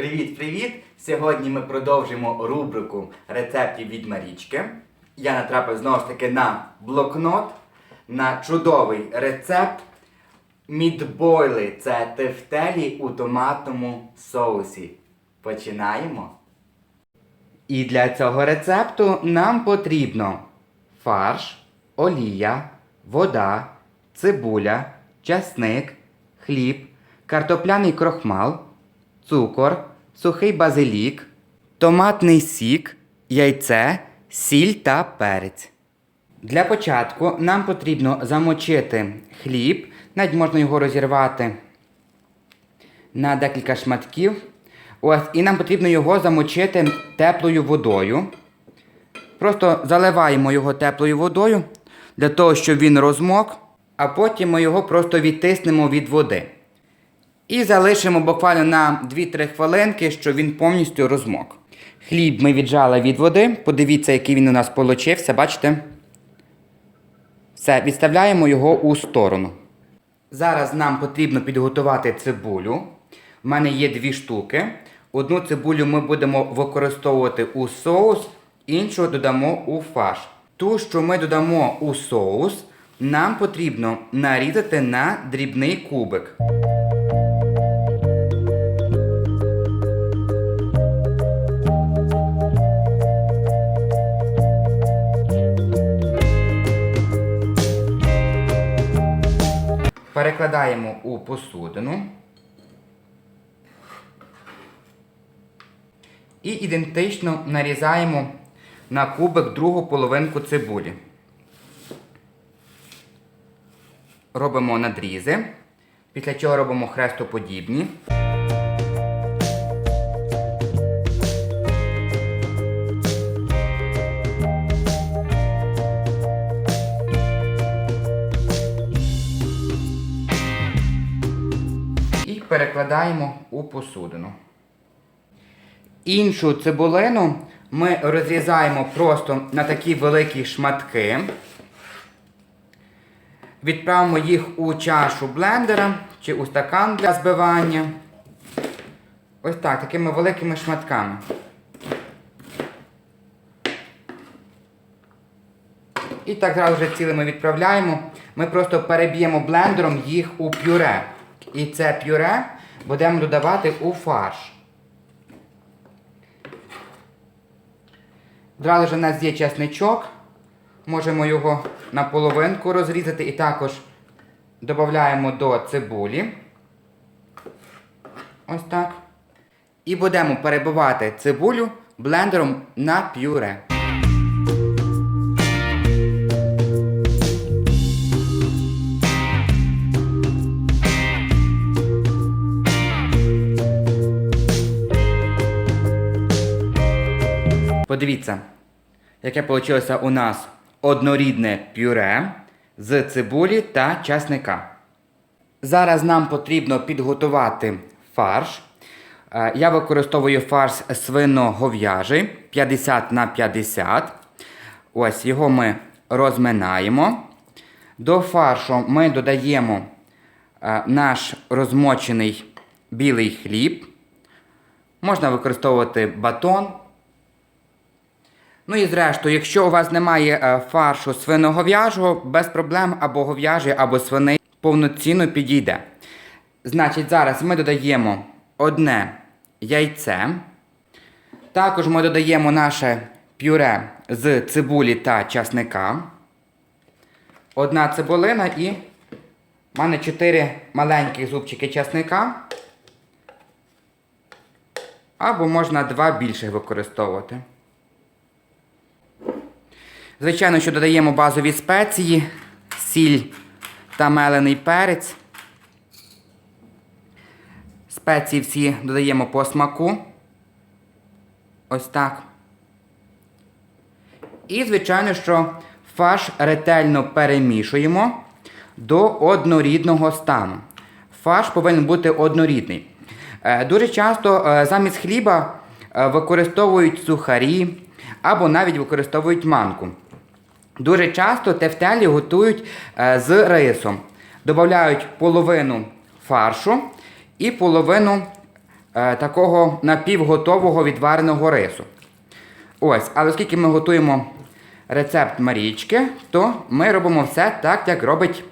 Привіт-привіт! Сьогодні ми продовжимо рубрику рецептів від Марічки. Я натрапив знову ж таки на блокнот, на чудовий рецепт мідбойли. Це тефтелі у томатному соусі. Починаємо. І для цього рецепту нам потрібно фарш, олія, вода, цибуля, часник, хліб, картопляний крохмал, цукор, сухий базилік, томатний сік, яйце, сіль та перець. Для початку нам потрібно замочити хліб, навіть можна його розірвати на декілька шматків. Ось, і нам потрібно його замочити теплою водою. Просто заливаємо його теплою водою для того, щоб він розмок, а потім ми його просто відтиснемо від води. І залишимо буквально на 2-3 хвилинки, щоб він повністю розмок. Хліб ми віджали від води. Подивіться, який він у нас получився, бачите? Все, відставляємо його у сторону. Зараз нам потрібно підготувати цибулю. У мене є дві штуки. Одну цибулю ми будемо використовувати у соус, іншу додамо у фарш. Ту, що ми додамо у соус, нам потрібно нарізати на дрібний кубик. Перекладаємо у посудину. І ідентично нарізаємо на кубик другу половинку цибулі. Робимо надрізи, після чого робимо хрестоподібні. Перекладаємо у посудину. Іншу цибулину ми розрізаємо просто на такі великі шматки. Відправимо їх у чашу блендера чи у стакан для збивання. Ось так, такими великими шматками. І так зразу вже цілими відправляємо. Ми просто переб'ємо блендером їх у пюре. І це пюре будемо додавати у фарш. Одразу ж у нас є чесничок. Можемо його на половинку розрізати і також додаємо до цибулі. Ось так. І будемо перебивати цибулю блендером на пюре. Подивіться, яке вийшло у нас однорідне пюре з цибулі та часника. Зараз нам потрібно підготувати фарш. Е, Я використовую фарш свино-гов'яжий 50 на 50. Ось його ми розминаємо. До фаршу ми додаємо е, наш розмочений білий хліб. Можна використовувати батон. Ну і зрештою, якщо у вас немає е, фаршу свиногов'яжого, без проблем або гов'яжий, або свиний повноцінно підійде. Значить, зараз ми додаємо одне яйце. Також ми додаємо наше пюре з цибулі та часника. Одна цибулина і в мене 4 маленьких зубчики часника. Або можна два більших використовувати. Звичайно, що додаємо базові спеції, сіль та мелений перець. Спеції всі додаємо по смаку. Ось так. І, звичайно, що фарш ретельно перемішуємо до однорідного стану. Фарш повинен бути однорідний. Е, Дуже часто е, замість хліба е, використовують сухарі або навіть використовують манку. Дуже часто тефтелі готують е, з рисом. Додають половину фаршу і половину е, такого напівготового відвареного рису. Ось, але оскільки ми готуємо рецепт Марічки, то ми робимо все так, як робить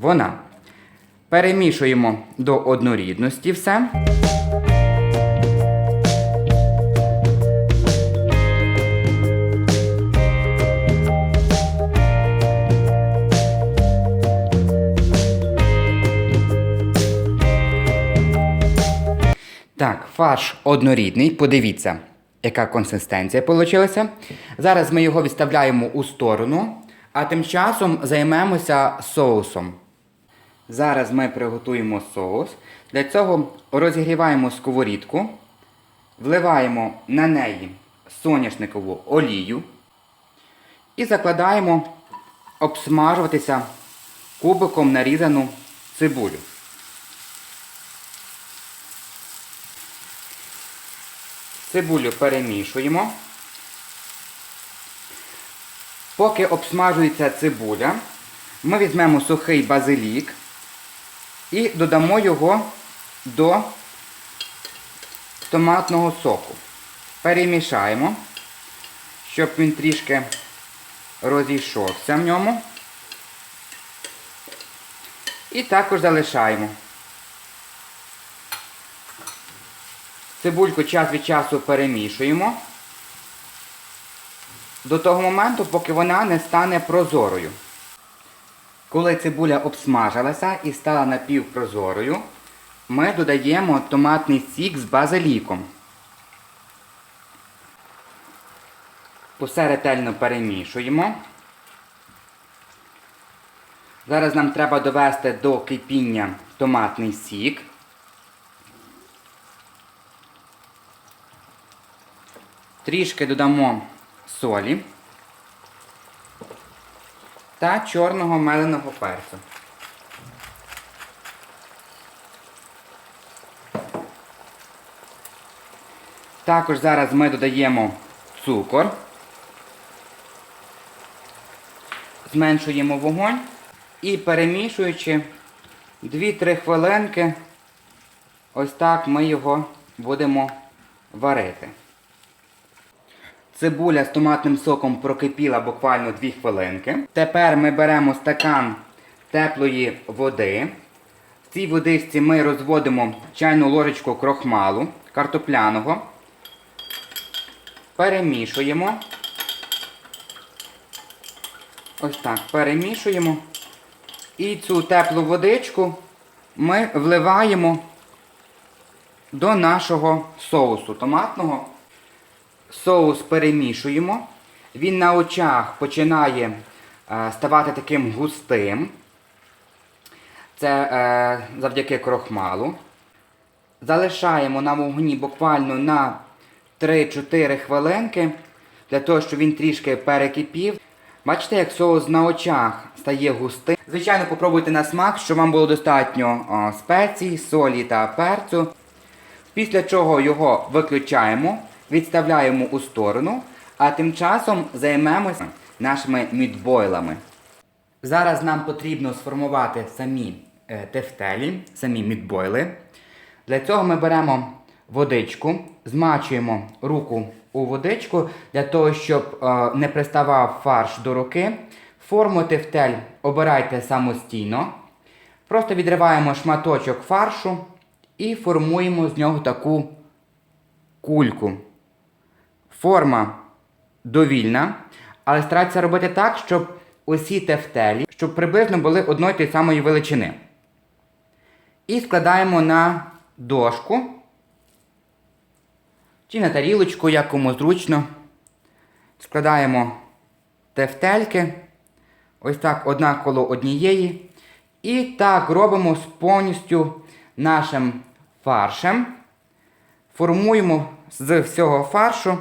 вона. Перемішуємо до однорідності все. Фарш однорідний. Подивіться, яка консистенція вийшла. Зараз ми його відставляємо у сторону, а тим часом займемося соусом. Зараз ми приготуємо соус. Для цього розігріваємо сковорідку, вливаємо на неї соняшникову олію і закладаємо обсмажуватися кубиком нарізану цибулю. Цибулю перемішуємо. Поки обсмажується цибуля, ми візьмемо сухий базилік і додамо його до томатного соку. Перемішаємо, щоб він трішки розійшовся в ньому. І також залишаємо. Цибульку час від часу перемішуємо до того моменту, поки вона не стане прозорою. Коли цибуля обсмажилася і стала напівпрозорою, ми додаємо томатний сік з базиліком. Усе ретельно перемішуємо. Зараз нам треба довести до кипіння томатний сік. Трішки додамо солі та чорного меленого перцю. Також зараз ми додаємо цукор, зменшуємо вогонь і перемішуючи 2-3 хвилинки, ось так ми його будемо варити. Цибуля з томатним соком прокипіла буквально 2 хвилинки. Тепер ми беремо стакан теплої води. В цій водичці ми розводимо чайну ложечку крохмалу картопляного. Перемішуємо. Ось так, перемішуємо. І цю теплу водичку ми вливаємо до нашого соусу томатного. Соус перемішуємо. Він на очах починає е, ставати таким густим. Це е, завдяки крохмалу. Залишаємо на вогні буквально на 3-4 хвилинки, для того, щоб він трішки перекипів. Бачите, як соус на очах стає густим. Звичайно, попробуйте на смак, щоб вам було достатньо о, спецій, солі та перцю. Після чого його виключаємо, відставляємо у сторону, а тим часом займемося нашими мідбойлами. Зараз нам потрібно сформувати самі е, тефтелі, самі мідбойли. Для цього ми беремо водичку, змачуємо руку у водичку для того, щоб е, не приставав фарш до руки. Форму тефтель обирайте самостійно. Просто відриваємо шматочок фаршу і формуємо з нього таку кульку. Форма довільна, але старайтеся робити так, щоб усі тефтелі, щоб приблизно були одної тієї самої величини. І складаємо на дошку чи на тарілочку, як кому зручно. Складаємо тефтельки. Ось так одна коло однієї. І так робимо з повністю нашим фаршем. Формуємо з всього фаршу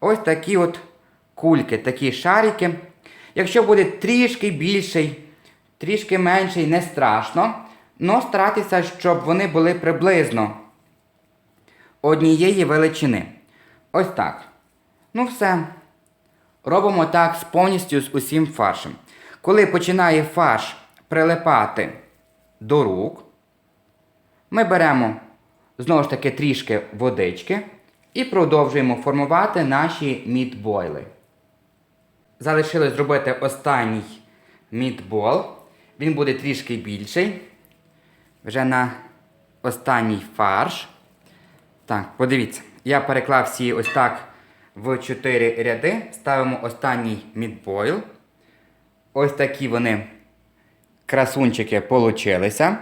ось такі от кульки, такі шарики. Якщо буде трішки більший, трішки менший, не страшно. Но старайтеся, щоб вони були приблизно однієї величини. Ось так. Ну все. Робимо так з повністю з усім фаршем. Коли починає фарш прилипати до рук, ми беремо знову ж таки трішки водички і продовжуємо формувати наші мідбойли. Залишилось зробити останній мідбол. Він буде трішки більший. Вже на останній фарш. Так, подивіться, я переклав всі ось так в 4 ряди. Ставимо останній мідбойл. Ось такі вони красунчики получилися.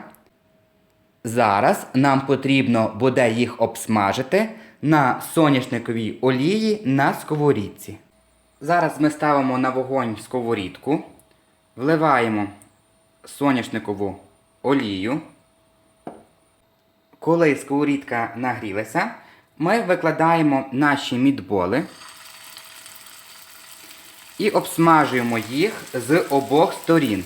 Зараз нам потрібно буде їх обсмажити на соняшниковій олії на сковорідці. Зараз ми ставимо на вогонь сковорідку, вливаємо соняшникову олію. Коли сковорідка нагрілася, ми викладаємо наші мідболи і обсмажуємо їх з обох сторін.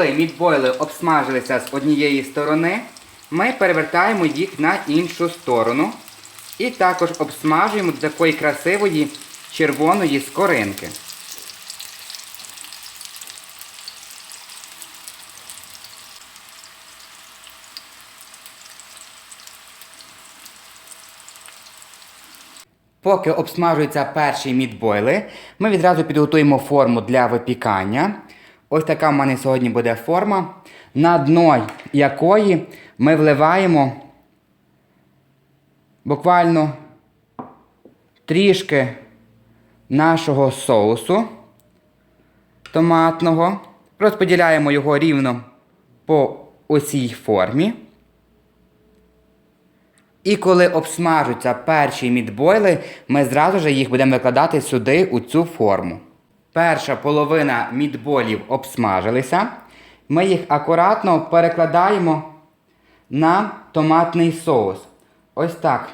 Коли мідбойли обсмажилися з однієї сторони, ми перевертаємо їх на іншу сторону і також обсмажуємо до такої красивої червоної скоринки. Поки обсмажуються перші мідбойли, ми відразу підготуємо форму для випікання. Ось така в мене сьогодні буде форма, на дно якої ми вливаємо буквально трішки нашого соусу томатного. Розподіляємо його рівно по усій формі. І коли обсмажуться перші мідбойли, ми зразу ж їх будемо викладати сюди, у цю форму. Перша половина мідболів обсмажилися. Ми їх акуратно перекладаємо на томатний соус. Ось так.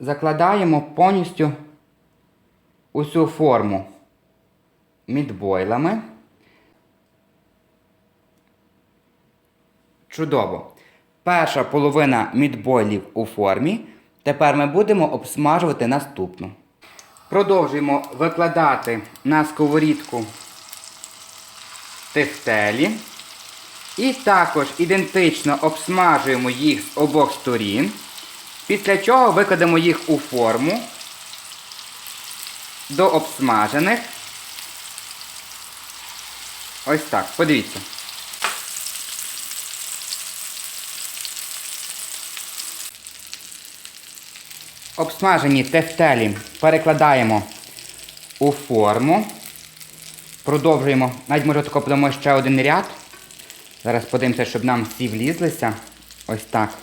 Закладаємо повністю усю форму мідбойлами. Чудово. Перша половина мідбойлів у формі. Тепер ми будемо обсмажувати наступну. Продовжуємо викладати на сковорідку тефтелі. І також ідентично обсмажуємо їх з обох сторін. Після чого викладемо їх у форму до обсмажених. Ось так, подивіться. Обсмажені тефтелі перекладаємо у форму. Продовжуємо. Навіть може тако подамо ще один ряд. Зараз подивимося, щоб нам всі влізлися. Ось так.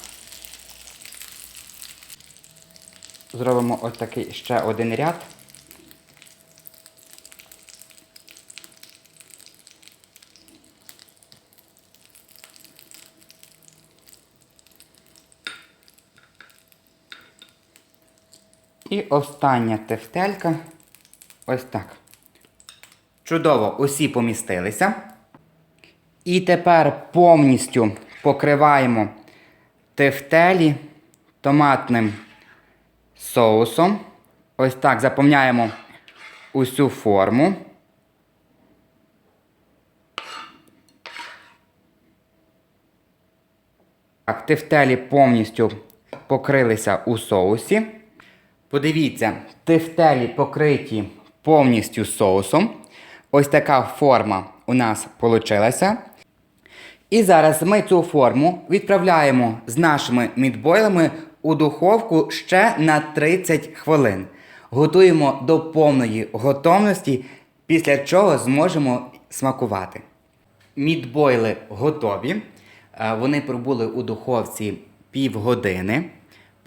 Зробимо ось такий ще один ряд. І остання тефтелька. Ось так. Чудово, усі помістилися. І тепер повністю покриваємо тефтелі томатним соусом. Ось так заповняємо усю форму. Так, тефтелі повністю покрилися у соусі. Подивіться, тефтелі покриті повністю соусом. Ось така форма у нас вийшла. І зараз ми цю форму відправляємо з нашими мідбойлами у духовку ще на 30 хвилин. Готуємо до повної готовності, після чого зможемо смакувати. Мідбойли готові. Е, Вони пробули у духовці півгодини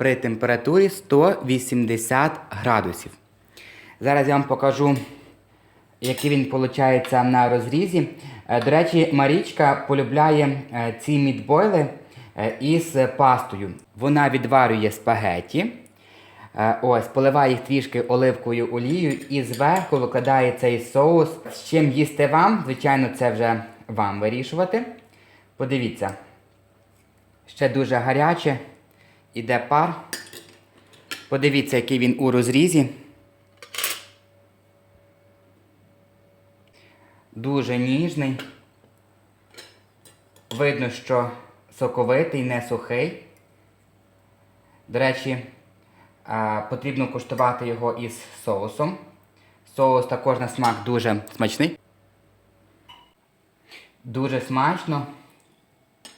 при температурі 180 градусів. Зараз я вам покажу, який він виходить на розрізі. Е, До речі, Марічка полюбляє е, ці мідбойли е, із пастою. Вона відварює спагеті. Ось, поливає їх трішки оливковою олією і зверху викладає цей соус. З чим їсти вам, звичайно, це вже вам вирішувати. Подивіться. Ще дуже гаряче іде пар. Подивіться, який він у розрізі. Дуже ніжний. Видно, що соковитий, не сухий. До речі, потрібно куштувати його із соусом. Соус також на смак дуже смачний. Дуже смачно.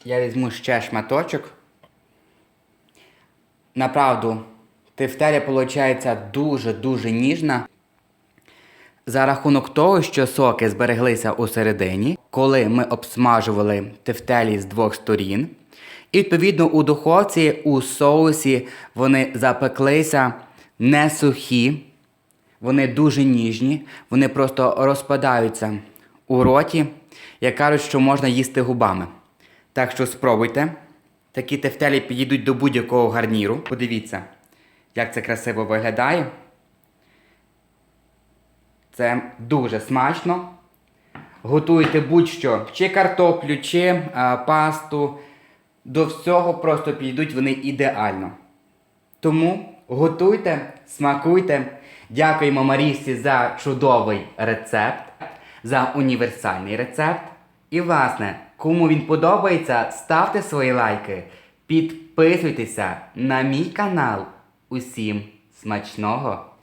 Я візьму ще шматочок. Направду, тефтеля виходить дуже-дуже ніжна. За рахунок того, що соки збереглися у середині, коли ми обсмажували тефтелі з двох сторін. І відповідно у духовці, у соусі вони запеклися не сухі, вони дуже ніжні, вони просто розпадаються у роті, як кажуть, що можна їсти губами. Так що спробуйте. Такі тефтелі підійдуть до будь-якого гарніру. Подивіться, як це красиво виглядає. Це дуже смачно. Готуйте будь-що, чи картоплю, чи а, пасту. До всього просто підійдуть вони ідеально. Тому готуйте, смакуйте. Дякуємо Марісі за чудовий рецепт, за універсальний рецепт. І, власне, кому він подобається, ставте свої лайки, підписуйтеся на мій канал. Усім смачного!